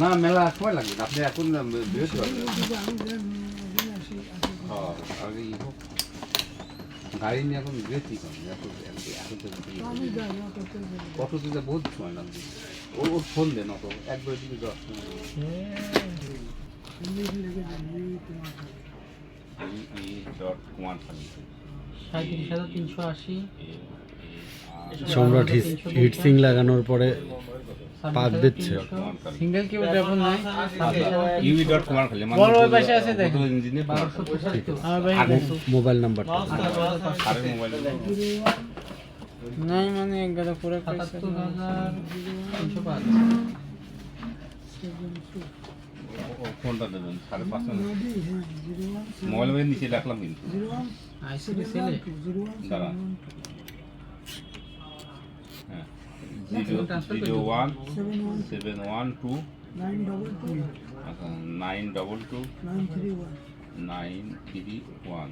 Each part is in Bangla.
না মেলা সময় লাগবে। আপনি এখন হোক। গাড়ি নিয়ে এখন বেশি কম এখন এখন তো কত দিতে বহুত সময় লাগবে। ওর ওর ফোন দেন অত একবার দিকে দশ ডট কুমার খালি সাঁত্রিশ হাজার তিনশো আশি। সম্রাট হিট সিং লাগানোর পরে পাত দিচ্ছে। সিঙ্গেল কেউ ব্যাপার নাই ইউবি ডট কুমার খালি বড় ওই পাশে আছে। ইঞ্জিনে আমার ভাই মোবাইল নাম্বারটা সারের মোবাইল নাই মানে একগাদা পুরো সাতাত্তর হাজার তিনশো পাঁচ। ফোনটা দেবেন সাড়ে পাঁচশো মোবাইল মোবাইল নিচে রাখলাম কিন্তু হ্যাঁ zero zero one seven one two আচ্ছা nine double two nine three one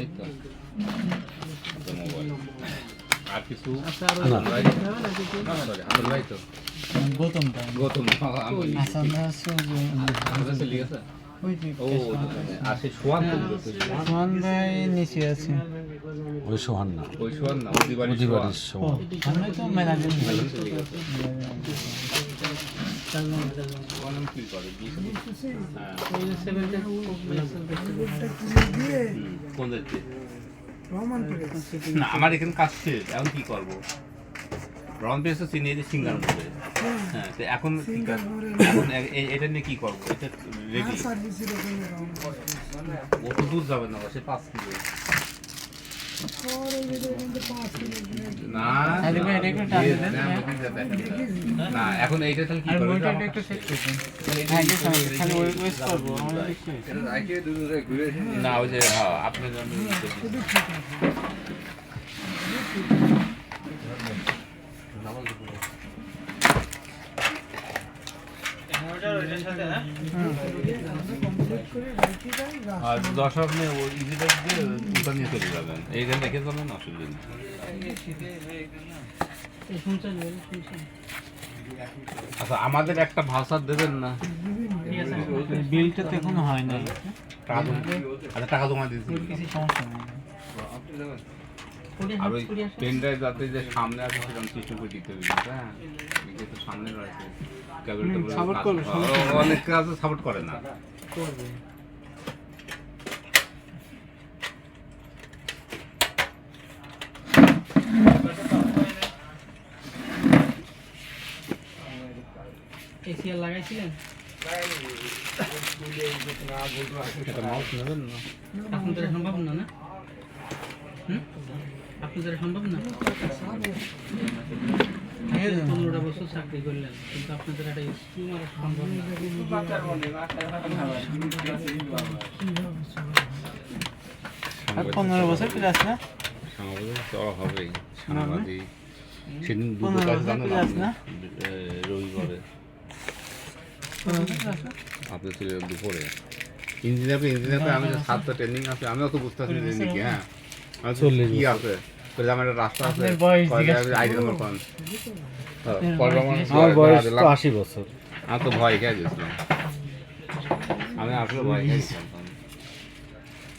এই তো আচ্ছা, মোবাইল আর কিছু আচ্ছা আর ভাই তো গৌতম গৌতম আমি আচ্ছা নিচে আছে। ওই সোহান না। ওই। সোহান তো মেলা? হ্যাঁ। আমার এখানে কাজ শেষ। এখন কি করব? রন পেয়েছে চিনিয়ে সিঙ্গার মধ্যে হ্যাঁ এখন কি কাজ? এখন এ- এ- এটা নিয়ে কি করব? এটা রেডি দূর যাবে না সে পাঁচ কিলো। না হ্যাঁ। না এখন এইটা তাহলে কি করব বইটা একটু সেট করুন হ্যাঁ না ওই যে হ্যাঁ আপনার জন্য আর দশ আপনি ওই ইজিটা দিয়ে ওটা নিয়ে চলে যাবেন। এইখানে রেখে যাবেন অসুবিধা নেই। আচ্ছা আমাদের একটা ভাষার দেবেন না? বিলটা তো এখনও হয় নাই আচ্ছা টাকা জমা দিয়েছি কিছু সমস্যা নেই আর ওই পেন ড্রাইভ যাতে যে সামনে আছে সেরকম সিস্টেম করে দিতে হবে হ্যাঁ? সামনে রয়েছে। কাজ- করবে, অনেক কাজ সাপোর্ট করে না। করবে। এসিআর লাগাইছিলেন? মাউস নেবেন সম্ভব না না? হুম? আপনাদের সম্ভব না? পনেরোটা বছর চাকরি করলেন কিন্তু আপনাদের একটা স্কুল মারা সম্ভব না পনেরো বছর না? সাংবাদিক সেদিন দুটো কাজ রবিবারে? আপনি ছিল দুপুরে। ইঞ্জিনিয়ার ইঞ্জিনিয়ার আমি সাতটা ট্রেনিং আছে আমি অত বুঝতে পারছি হ্যাঁ। চল্লিশ কি আছে? তো আমার একটা রাস্তা আছে। আইডি নাম্বার আমার বয়স তো আশি বছর। আমি তো ভয় খেয়ে গেছিলাম। আমি আসলে ভয় খেয়ে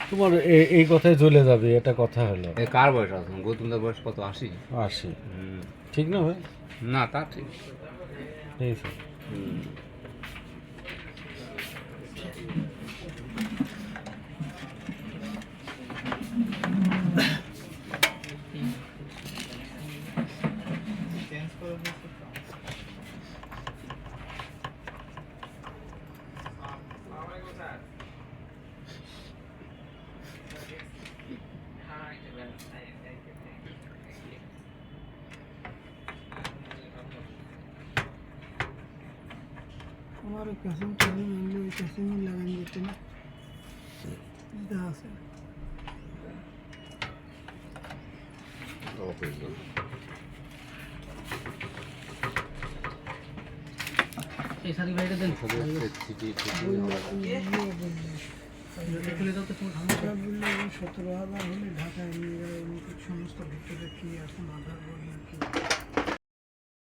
তোমার এই কথায় চলে যাবে এটা কথা হলো। এ কার বয়স আছে? গৌতমদার বয়স কত? আশি? আশি। হুম। ঠিক না ভাই? না তা ঠিক। ঠিক আছে হুম। আমার কাসিং টাইম আনলে ওই কাসিং লাগান যেত না এটা আছে অফ হয়ে গেল। এই সার্টিফিকেটটা আমরা বললে ওই সতেরো হাজার হলে ঢাকায় নিয়ে গেলে সমস্ত ভিক্টোরিয়া কি এখন আধার বই কি